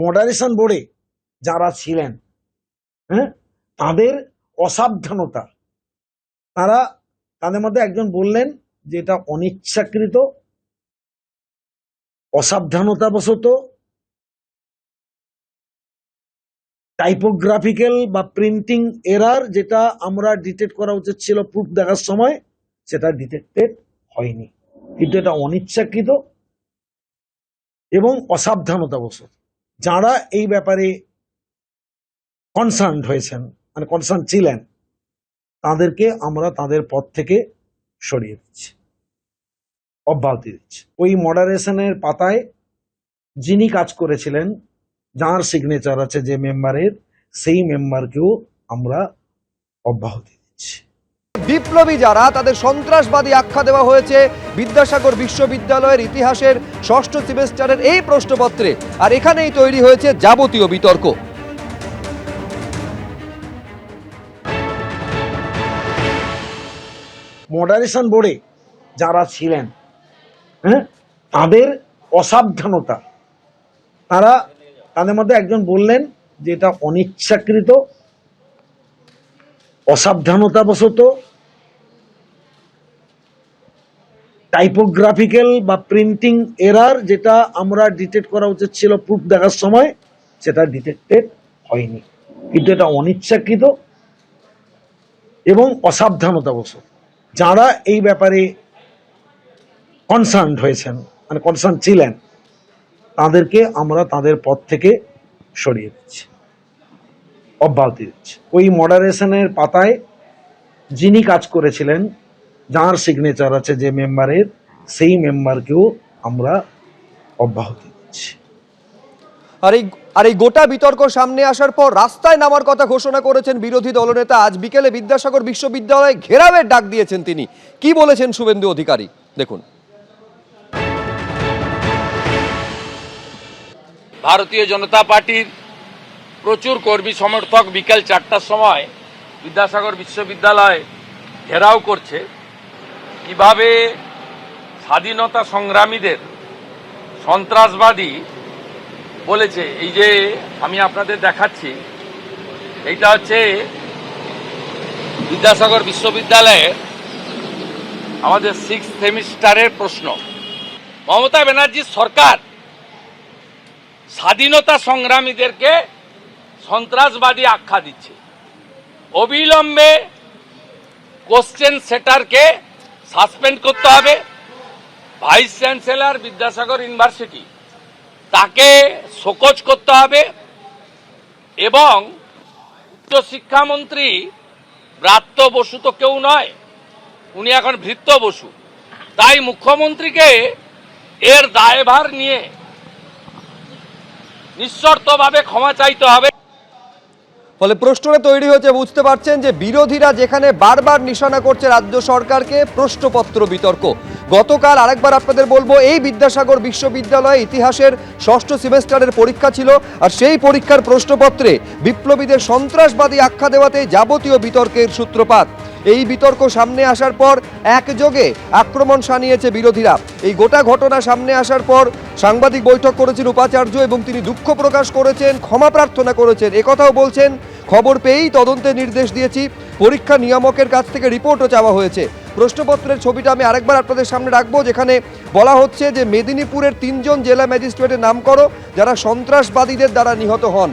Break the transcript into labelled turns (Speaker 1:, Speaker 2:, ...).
Speaker 1: Moderation বোর্ডে যারা ছিলেন হ্যাঁ তাদের অসাবধানতা। তারা তাদের মধ্যে একজন বললেন যে এটা অনিচ্ছাকৃত, অসাবধানতাবশত টাইপোগ্রাফিক্যাল বা প্রিন্টিং এরার যেটা আমরা ডিটেক্ট করা উচিত ছিল প্রুফ দেখার সময়, সেটা ডিটেক্টেড হয়নি। কিন্তু এটা অনিচ্ছাকৃত এবং অসাবধানতাবশত। যারা এই ব্যাপারে কনসার্ন হয়েছেন মানে কনসার্ন ছিলেন, তাদেরকে আমরা তাদের পদ থেকে সরিয়ে দিচ্ছি, অব্যাহতি দিচ্ছি। ওই মডারেশনের পাতায় যিনি কাজ করেছিলেন, যার সিগনেচার আছে যে মেম্বারের সেই মেম্বারকেও আমরা অব্যাহতি দিচ্ছি।
Speaker 2: বিপ্লবী যারা, তাদের সন্ত্রাসবাদী আখ্যা দেওয়া হয়েছে বিদ্যাসাগর বিশ্ববিদ্যালয়ের ইতিহাসের ষষ্ঠ সেমিস্টারের এই প্রশ্নপত্রে। আর এখানেই তৈরি হয়েছে যাবতীয় বিতর্ক।
Speaker 1: মডারেশন বোর্ডে যারা ছিলেন হ্যাঁ তাদের অসাবধানতা। তারা, তাদের মধ্যে একজন বললেন যে এটা অনিচ্ছাকৃত, অসাবধানতাবশত টাইপোগ্রাফিক্যাল বা প্রিন্টিং এরার যেটা আমরা ডিটেক্ট করা উচিত ছিল প্রুফ দেখার সময়, সেটা ডিটেক্টেড হয়নি। কিন্তু এটা অনিচ্ছাকৃত এবং অসাবধানতাবশত। যারা এই ব্যাপারে কনসার্ন হয়েছেন মানে কনসার্ন ছিলেন, তাদেরকে আমরা তাদের পদ থেকে সরিয়ে দিচ্ছি, অব্যাহতি দিচ্ছি। ওই মডারেশনের পাতায় যিনি কাজ করেছিলেন যার সিগনেচার আছে যে মেম্বারের সেই মেম্বারকেও আমরা অব্যাহতি দিচ্ছি।
Speaker 2: আর এই আর এই গোটা বিতর্ক সামনে আসার পর রাস্তায় নামার কথা ঘোষণা করেছেন বিরোধী দলনেতা। আজ বিকেলে বিদ্যাসাগর বিশ্ববিদ্যালয়ে ঘেরাওয়ের ডাক দিয়েছেন তিনি। কি বলেছেন শুভেন্দু অধিকারী? দেখুন।
Speaker 3: ভারতীয় জনতা পার্টির প্রচুর কর্মী সমর্থক বিকেল চারটার সময় বিদ্যাসাগর বিশ্ববিদ্যালয় ঘেরাও করছে। কীভাবে স্বাধীনতা সংগ্রামীদের সন্ত্রাসবাদী বলেছে, এই যে আমি আপনাদের দেখাচ্ছি, এইটা হচ্ছে বিদ্যাসাগর বিশ্ববিদ্যালয়ের আমাদের সিক্স সেমিস্টারের প্রশ্ন। মমতা ব্যানার্জির সরকার স্বাধীনতা সংগ্রামীদেরকে সন্ত্রাসবাদী আখ্যা দিচ্ছে। অবিলম্বে কোশ্চেন সেটারকে সাসপেন্ড করতে হবে। ভাইস চ্যান্সেলর বিদ্যাসাগর ইউনিভার্সিটি, তাকে শোকজ করতে হবে এবং উচ্চশিক্ষামন্ত্রী ব্রাত্য বসু তো কেউ নয়, উনি এখন ভৃত্য বসু। তাই মুখ্যমন্ত্রীকে এর দায়ভার নিয়ে নিঃশর্তভাবে ক্ষমা চাইতে হবে।
Speaker 2: ফলে প্রশ্নটা তৈরি হয়েছে, বুঝতে পারছেন যে বিরোধীরা যেখানে বারবার নিশানা করছে রাজ্য সরকারকে, প্রশ্নপত্র বিতর্ক। গতকাল আরেকবার আপনাদের বলব, এই বিদ্যাসাগর বিশ্ববিদ্যালয়ে ইতিহাসের ষষ্ঠ সেমেস্টারের পরীক্ষা ছিল আর সেই পরীক্ষার প্রশ্নপত্রে বিপ্লবীদের সন্ত্রাসবাদী আখ্যা দেওয়াতে যাবতীয় বিতর্কের সূত্রপাত। এই বিতর্ক সামনে আসার পর একযোগে আক্রমণ সানিয়েছে বিরোধীরা। এই গোটা ঘটনা সামনে আসার পর সাংবাদিক বৈঠক করেছেন উপাচার্য এবং তিনি দুঃখ প্রকাশ করেছেন, ক্ষমা প্রার্থনা করেছেন। একথাও বলছেন খবর পেয়েই তদন্তের নির্দেশ দিয়েছি। পরীক্ষা নিয়ামকের কাছ থেকে রিপোর্টও চাওয়া হয়েছে। প্রশ্নপত্রের ছবিটা আমি আরেকবার আপনাদের সামনে রাখব, যেখানে বলা হচ্ছে যে মেদিনীপুরের তিনজন জেলা ম্যাজিস্ট্রেটের নাম করো যারা সন্ত্রাসবাদীদের দ্বারা নিহত হন।